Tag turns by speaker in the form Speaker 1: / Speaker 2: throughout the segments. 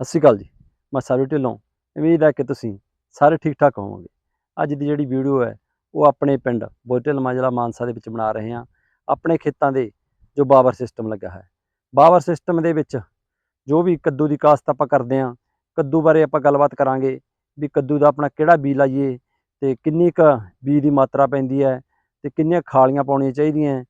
Speaker 1: ਸਤਿ ਸ਼੍ਰੀ ਅਕਾਲ ਜੀ ਮੈਂ ਸਾਰੂ ਢਿੱਲੋਂ। ਉਮੀਦ ਹੈ ਕਿ ਤੁਸੀਂ ਸਾਰੇ ਠੀਕ ਠਾਕ ਹੋਵੋਗੇ। ਅੱਜ ਦੀ ਜਿਹੜੀ ਵੀਡੀਓ ਹੈ ਉਹ ਆਪਣੇ ਪਿੰਡ ਬੋਟਲ ਮਾਜਲਾ ਮਾਨਸਾ ਦੇ ਵਿੱਚ ਬਣਾ ਰਹੇ ਹਾਂ। ਆਪਣੇ ਖੇਤਾਂ ਦੇ ਜੋ ਬਾਵਰ ਸਿਸਟਮ ਲੱਗਾ ਹੈ। ਬਾਵਰ ਸਿਸਟਮ ਦੇ ਵਿੱਚ ਜੋ ਵੀ ਕੱਦੂ ਦੀ ਕਾਸ਼ਤ ਆਪਾਂ ਕਰਦੇ ਹਾਂ ਕੱਦੂ ਬਾਰੇ ਆਪਾਂ ਗੱਲਬਾਤ ਕਰਾਂਗੇ ਵੀ ਕੱਦੂ ਦਾ ਆਪਣਾ ਕਿਹੜਾ ਬੀਜ ਲਾਈਏ ਤੇ ਕਿੰਨੀ ਕੁ ਬੀਜ ਦੀ ਮਾਤਰਾ ਪੈਂਦੀ ਹੈ ਤੇ ਕਿੰਨੀਆਂ ਖਾਲੀਆਂ ਪਾਉਣੀਆਂ ਚਾਹੀਦੀਆਂ ਹੈ,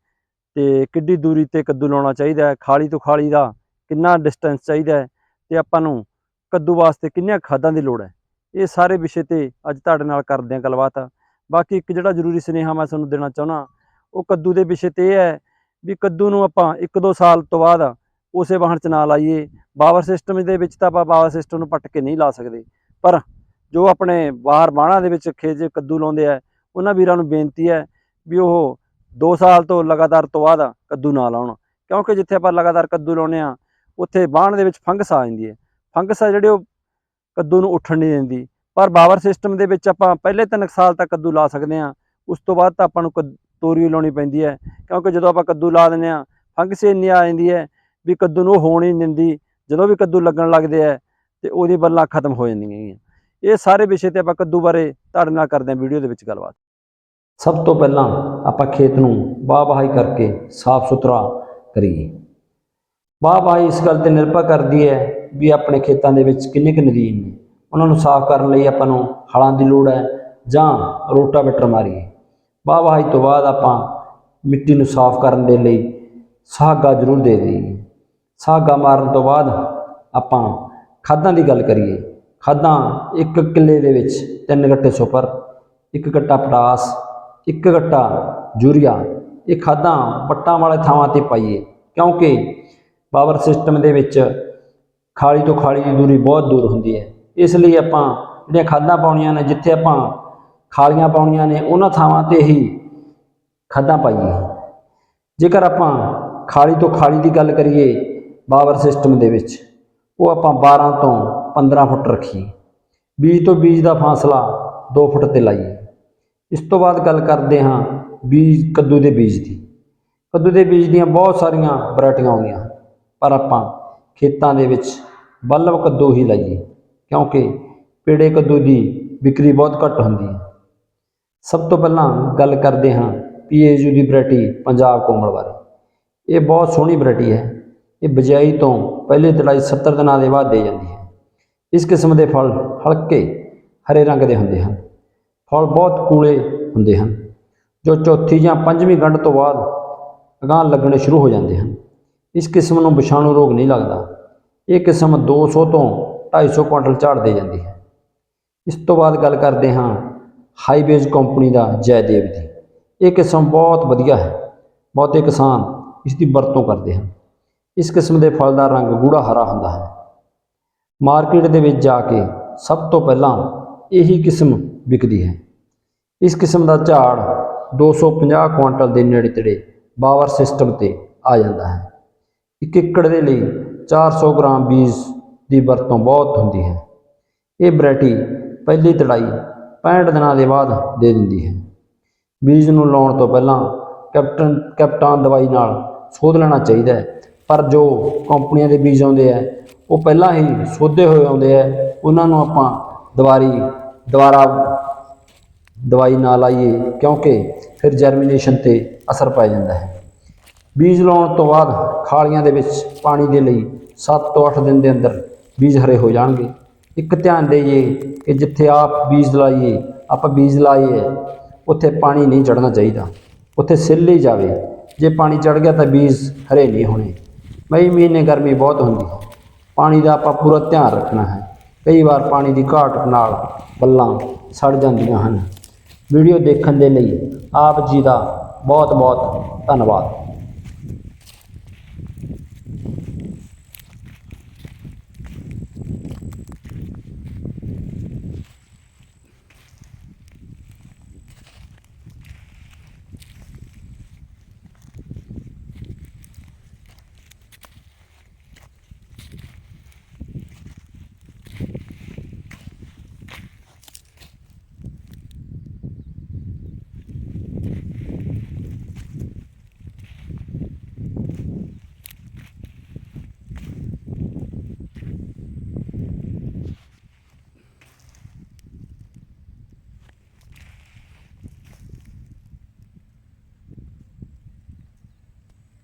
Speaker 1: ਤੇ ਕਿੱਡੀ ਦੂਰੀ ਤੇ ਕੱਦੂ ਲਾਉਣਾ ਚਾਹੀਦਾ ਹੈ। ਖਾਲੀ ਤੋਂ ਖਾਲੀ ਦਾ ਕਿੰਨਾ ਡਿਸਟੈਂਸ ਚਾਹੀਦਾ ਹੈ ਤੇ ਆਪਾਂ ਨੂੰ ਕੱਦੂ ਵਾਸਤੇ ਕਿੰਨੀਆਂ ਖਾਦਾਂ ਦੀ ਲੋੜ ਹੈ। ਇਹ ਸਾਰੇ ਵਿਸ਼ੇ ਤੇ ਅੱਜ ਤੁਹਾਡੇ ਨਾਲ ਕਰਦੇ ਹਾਂ ਗੱਲਬਾਤ। ਬਾਕੀ ਇੱਕ ਜਿਹੜਾ ਜ਼ਰੂਰੀ ਸੁਨੇਹਾ ਮੈਂ ਤੁਹਾਨੂੰ ਦੇਣਾ ਚਾਹੁੰਦਾ, ਉਹ ਕੱਦੂ ਦੇ ਵਿਸ਼ੇ ਤੇ ਇਹ ਹੈ ਵੀ ਕੱਦੂ ਨੂੰ ਆਪਾਂ 1-2 ਸਾਲ ਤੋਂ ਬਾਅਦ ਉਸੇ ਵਾਹਣ ਚ ਨਾ ਲਾਈਏ। ਪਾਵਰ ਸਿਸਟਮ ਦੇ ਵਿੱਚ ਤਾਂ ਆਪਾਂ ਪਾਵਰ ਸਿਸਟਮ ਨੂੰ ਪੱਟ ਕੇ ਨਹੀਂ ਲਾ ਸਕਦੇ। ਪਰ ਜੋ ਆਪਣੇ ਬਾਹਰ ਬਾਣਾ ਦੇ ਵਿੱਚ ਖੇਜ ਕੱਦੂ ਲਾਉਂਦੇ ਆ, ਉਹਨਾਂ ਵੀਰਾਂ ਨੂੰ ਬੇਨਤੀ ਹੈ ਵੀ ਉਹ 2 ਸਾਲ ਤੋਂ ਲਗਾਤਾਰ ਤੋਂ ਬਾਅਦ ਕੱਦੂ ਨਾ ਲਾਉਣ। ਕਿਉਂਕਿ ਜਿੱਥੇ ਆਪਾਂ ਲਗਾਤਾਰ ਕੱਦੂ ਲਾਉਂਦੇ ਆ ਉੱਥੇ ਬਾਣ ਦੇ ਵਿੱਚ ਫੰਗਸ ਆ ਜਾਂਦੀ ਹੈ। ਫੰਗਸ ਆ ਜਿਹੜੇ ਉਹ ਕੱਦੂ ਨੂੰ ਉੱਠਣ ਨਹੀਂ ਦਿੰਦੀ। ਪਰ ਬਾਵਰ ਸਿਸਟਮ ਦੇ ਵਿੱਚ ਆਪਾਂ ਪਹਿਲੇ ਤਿੰਨ ਕੁ ਸਾਲ ਤੱਕ ਕੱਦੂ ਲਾ ਸਕਦੇ ਹਾਂ। ਉਸ ਤੋਂ ਬਾਅਦ ਤਾਂ ਆਪਾਂ ਨੂੰ ਕੱਦ- ਤੋਰੀ ਲਾਉਣੀ ਪੈਂਦੀ ਹੈ। ਕਿਉਂਕਿ ਜਦੋਂ ਆਪਾਂ ਕੱਦੂ ਲਾ ਦਿੰਦੇ ਆ ਫੰਗਸ ਇੰਨੀ ਆ ਜਾਂਦੀ ਹੈ ਵੀ ਕੱਦੂ ਨੂੰ ਉਹ ਹੋਣ ਹੀ ਨਹੀਂ ਦਿੰਦੀ। ਜਦੋਂ ਵੀ ਕੱਦੂ ਲੱਗਣ ਲੱਗਦੇ ਆ ਤੇ ਉਹਦੀ ਬੱਲਾਂ ਖਤਮ ਹੋ ਜਾਂਦੀਆਂ ਹੈਗੀਆਂ। ਇਹ ਸਾਰੇ ਵਿਸ਼ੇ ਤੇ ਆਪਾਂ ਕੱਦੂ ਬਾਰੇ ਤੁਹਾਡੇ ਨਾਲ ਕਰਦੇ ਹਾਂ ਵੀਡੀਓ ਦੇ ਵਿੱਚ ਗੱਲਬਾਤ। ਸਭ ਤੋਂ ਪਹਿਲਾਂ ਆਪਾਂ ਖੇਤ ਨੂੰ ਵਾਹ ਵਾਹੀ ਕਰਕੇ ਸਾਫ਼ ਸੁਥਰਾ ਕਰੀਏ। ਵਾਹ ਵਾਹੀ ਇਸ ਗੱਲ ਤੇ ਨਿਰਭਰ ਕਰਦੀ ਹੈ ਵੀ ਆਪਣੇ ਖੇਤਾਂ ਦੇ ਵਿੱਚ ਕਿੰਨੇ ਕੁ ਨਦੀਨ ਨੇ। ਉਹਨਾਂ ਨੂੰ ਸਾਫ਼ ਕਰਨ ਲਈ ਆਪਾਂ ਨੂੰ ਹਲਾਂ ਦੀ ਲੋੜ ਹੈ ਜਾਂ ਰੋਟਾਵੇਟਰ ਮਾਰੀਏ। ਵਾਹ ਵਾਹੀ ਤੋਂ ਬਾਅਦ ਆਪਾਂ ਮਿੱਟੀ ਨੂੰ ਸਾਫ਼ ਕਰਨ ਦੇ ਲਈ ਸਾਗਾ ਜ਼ਰੂਰ ਦੇ ਦੇਈਏ। ਸਾਗਾ ਮਾਰਨ ਤੋਂ ਬਾਅਦ ਆਪਾਂ ਖਾਦਾਂ ਦੀ ਗੱਲ ਕਰੀਏ। ਖਾਦਾਂ ਇੱਕ ਕਿੱਲੇ ਦੇ ਵਿੱਚ ਤਿੰਨ ਗੱਟੇ ਸੁਪਰ, ਇੱਕ ਗੱਟਾ ਪਟਾਸ, ਇੱਕ ਗੱਟਾ ਯੂਰੀਆ। ਇਹ ਖਾਦਾਂ ਪੱਟਾਂ ਵਾਲੇ ਥਾਵਾਂ ਤੇ ਪਾਈਏ ਕਿਉਂਕਿ ਪਾਵਰ ਸਿਸਟਮ ਦੇ ਵਿੱਚ ਖਾਲੀ ਤੋਂ ਖਾਲੀ ਦੀ ਦੂਰੀ ਬਹੁਤ ਦੂਰ ਹੁੰਦੀ ਹੈ। ਇਸ ਲਈ ਆਪਾਂ ਜਿਹੜੀਆਂ ਖਾਦਾਂ ਪਾਉਣੀਆਂ ਨੇ, ਜਿੱਥੇ ਆਪਾਂ ਖਾਲੀਆਂ ਪਾਉਣੀਆਂ ਨੇ, ਉਹਨਾਂ ਥਾਵਾਂ ਤੇ ਹੀ ਖਾਦਾਂ ਪਾਈਏ ਜੇਕਰ ਆਪਾਂ ਖਾਲੀ ਤੋਂ ਖਾਲੀ ਦੀ ਗੱਲ ਕਰੀਏ ਪਾਵਰ ਸਿਸਟਮ ਦੇ ਵਿੱਚ, ਉਹ ਆਪਾਂ 12 ਤੋਂ 15 ਫੁੱਟ ਰੱਖੀਏ। ਬੀਜ ਤੋਂ ਬੀਜ ਦਾ ਫਾਸਲਾ 2 ਫੁੱਟ ਤੇ ਲਾਈਏ। ਇਸ ਤੋਂ ਬਾਅਦ ਗੱਲ ਕਰਦੇ ਹਾਂ ਬੀਜ, ਕੱਦੂ ਦੇ ਬੀਜ ਦੀ। ਕੱਦੂ ਦੇ ਬੀਜ ਦੀਆਂ ਬਹੁਤ ਸਾਰੀਆਂ ਵੈਰਾਈਟੀਆਂ ਆਉਂਦੀਆਂ ਹਨ। ਪਰ ਆਪਾਂ ਖੇਤਾਂ ਦੇ ਵਿੱਚ ਬੱਲਬ ਕੱਦੂ ਹੀ ਲਾਈਏ, ਕਿਉਂਕਿ ਪੇੜੇ ਕੱਦੂ ਦੀ ਵਿਕਰੀ ਬਹੁਤ ਘੱਟ ਹੁੰਦੀ ਹੈ। ਸਭ ਤੋਂ ਪਹਿਲਾਂ ਗੱਲ ਕਰਦੇ ਹਾਂ ਪੀਏਯੂ ਦੀ ਵੈਰਾਈਟੀ ਪੰਜਾਬ ਕੋਮਲ ਬਾਰੇ। ਇਹ ਬਹੁਤ ਸੋਹਣੀ ਵੈਰਾਈਟੀ ਹੈ। ਇਹ ਬਿਜਾਈ ਤੋਂ ਪਹਿਲੇ ਤੜਾਈ 70 ਦਿਨਾਂ ਦੇ ਬਾਅਦ ਦੇ ਜਾਂਦੀ ਹੈ। ਇਸ ਕਿਸਮ ਦੇ ਫਲ ਹਲਕੇ ਹਰੇ ਰੰਗ ਦੇ ਹੁੰਦੇ ਹਨ। ਫਲ ਬਹੁਤ ਕੂਲੇ ਹੁੰਦੇ ਹਨ, ਜੋ ਚੌਥੀ ਜਾਂ ਪੰਜਵੀਂ ਗੰਢ ਤੋਂ ਬਾਅਦ ਅਗਾਂਹ ਲੱਗਣੇ ਸ਼ੁਰੂ ਹੋ ਜਾਂਦੇ ਹਨ। ਇਸ ਕਿਸਮ ਨੂੰ ਵਿਸ਼ਾਣੂ ਰੋਗ ਨਹੀਂ ਲੱਗਦਾ। ਇਹ ਕਿਸਮ 200 ਤੋਂ 250 ਕੁਇੰਟਲ ਝਾੜ ਦੇ ਜਾਂਦੀ ਹੈ। ਇਸ ਤੋਂ ਬਾਅਦ ਗੱਲ ਕਰਦੇ ਹਾਂ ਹਾਈਵੇਜ਼ ਕੰਪਨੀ ਦਾ ਜੈਦੇਵ ਦੀ। ਇਹ ਕਿਸਮ ਬਹੁਤ ਵਧੀਆ ਹੈ। ਬਹੁਤੇ ਕਿਸਾਨ ਇਸ ਦੀ ਵਰਤੋਂ ਕਰਦੇ ਹਨ। ਇਸ ਕਿਸਮ ਦੇ ਫਲ ਦਾ ਰੰਗ ਗੂੜਾ ਹਰਾ ਹੁੰਦਾ ਹੈ। ਮਾਰਕੀਟ ਦੇ ਵਿੱਚ ਜਾ ਕੇ ਸਭ ਤੋਂ ਪਹਿਲਾਂ ਇਹੀ ਕਿਸਮ ਵਿਕਦੀ ਹੈ। ਇਸ ਕਿਸਮ ਦਾ ਝਾੜ 250 ਕੁਇੰਟਲ ਦੇ ਨੇੜੇ ਤੇੜੇ ਬਾਵਰ ਸਿਸਟਮ ਤੇ ਆ ਜਾਂਦਾ ਹੈ। ਇੱਕ ਏਕੜ ਦੇ ਲਈ 400 ਗ੍ਰਾਮ ਬੀਜ ਦੀ ਵਰਤੋਂ ਬਹੁਤ ਹੁੰਦੀ ਹੈ। ਇਹ ਵੈਰਾਈਟੀ ਪਹਿਲੀ ਤੜਾਈ 65 ਦਿਨਾਂ ਦੇ ਬਾਅਦ ਦੇ ਦਿੰਦੀ ਹੈ। ਬੀਜ ਨੂੰ ਲਾਉਣ ਤੋਂ ਪਹਿਲਾਂ ਕੈਪਟਨ, ਕੈਪਟਾਨ ਦਵਾਈ ਨਾਲ ਸੋਧ ਲੈਣਾ ਚਾਹੀਦਾ ਹੈ। ਪਰ ਜੋ ਕੰਪਨੀਆਂ ਦੇ ਬੀਜ ਆਉਂਦੇ ਆ ਉਹ ਪਹਿਲਾਂ ਹੀ ਸੋਧੇ ਹੋਏ ਆਉਂਦੇ ਆ ਉਹਨਾਂ ਨੂੰ ਆਪਾਂ ਦੁਬਾਰੀ, ਦੁਬਾਰਾ ਦਵਾਈ ਨਾ ਲਾਈਏ ਕਿਉਂਕਿ ਫਿਰ ਜਰਮੀਨੇਸ਼ਨ ਤੇ ਅਸਰ ਪੈ ਜਾਂਦਾ ਹੈ। ਬੀਜ ਲਾਉਣ ਤੋਂ ਬਾਅਦ ਖਾਲੀਆਂ ਦੇ ਵਿੱਚ ਪਾਣੀ ਦੇ ਲਈ 7 ਤੋਂ 8 ਦਿਨ ਦੇ ਅੰਦਰ ਬੀਜ ਹਰੇ ਹੋ ਜਾਣਗੇ। ਇੱਕ ਧਿਆਨ ਦੇਈਏ ਕਿ ਜਿੱਥੇ ਆਪ ਬੀਜ ਲਾਈਏ, ਆਪਾਂ ਬੀਜ ਲਾਈਏ, ਉੱਥੇ ਪਾਣੀ ਨਹੀਂ ਚੜਨਾ ਚਾਹੀਦਾ। ਉੱਥੇ ਸਿੱਲ ਹੀ ਜਾਵੇ। ਜੇ ਪਾਣੀ ਚੜ ਗਿਆ ਤਾਂ ਬੀਜ ਹਰੇ ਨਹੀਂ ਹੋਣੇ। ਮਈ ਮਹੀਨੇ ਗਰਮੀ ਬਹੁਤ ਹੁੰਦੀ ਹੈ। ਪਾਣੀ ਦਾ ਆਪਾਂ ਪੂਰਾ ਧਿਆਨ ਰੱਖਣਾ ਹੈ। ਕਈ ਵਾਰ ਪਾਣੀ ਦੀ ਘਾਟ ਨਾਲ ਬੱਲਾਂ ਸੜ ਜਾਂਦੀਆਂ ਹਨ। ਵੀਡੀਓ ਦੇਖਣ ਦੇ ਲਈ ਆਪ ਜੀ ਦਾ ਬਹੁਤ ਬਹੁਤ ਧੰਨਵਾਦ।